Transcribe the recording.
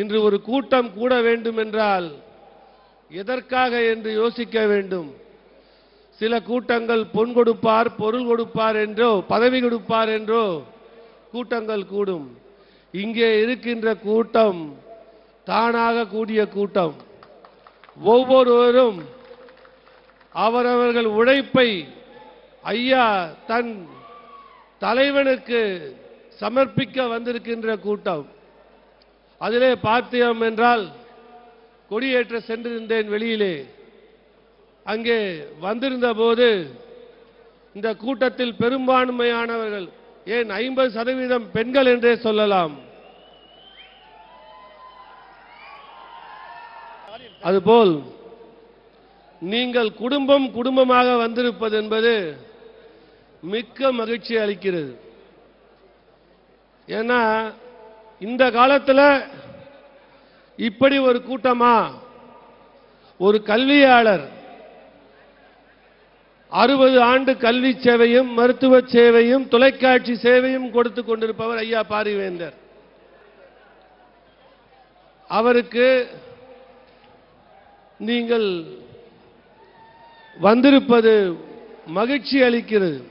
இன்று ஒரு கூட்டம் கூட வேண்டும் என்றால் எதற்காக என்று யோசிக்க வேண்டும். சில கூட்டங்கள் பொன் கொடுப்பார் பொருள் கொடுப்பார் என்றோ பதவி கொடுப்பார் என்றோ கூட்டங்கள் கூடும். இங்கே இருக்கின்ற கூட்டம் தானாக கூடிய கூட்டம். ஒவ்வொருவரும் அவரவர்கள் உழைப்பை ஐயா தன் தலைவனுக்கு சமர்ப்பிக்க வந்திருக்கின்ற கூட்டம். அதிலே பார்த்தோம் என்றால் கொடியேற்ற சென்றிருந்தேன் வெளியிலே. அங்கே வந்திருந்த போது இந்த கூட்டத்தில் பெரும்பான்மையானவர்கள் ஏன் ஐம்பது சதவீதம் பெண்கள் என்றே சொல்லலாம். அதுபோல் நீங்கள் குடும்பம் குடும்பமாக வந்திருப்பது என்பது மிக்க மகிழ்ச்சி அளிக்கிறது. ஏன்னா இந்த காலத்தில் இப்படி ஒரு கூட்டமா? ஒரு கல்வியாளர் அறுபது ஆண்டு கல்வி சேவையும் மருத்துவ சேவையும் தொலைக்காட்சி சேவையும் கொடுத்து கொண்டிருப்பவர் ஐயா பாரிவேந்தர். அவருக்கு நீங்கள் வந்திருப்பது மகிழ்ச்சி அளிக்கிறது.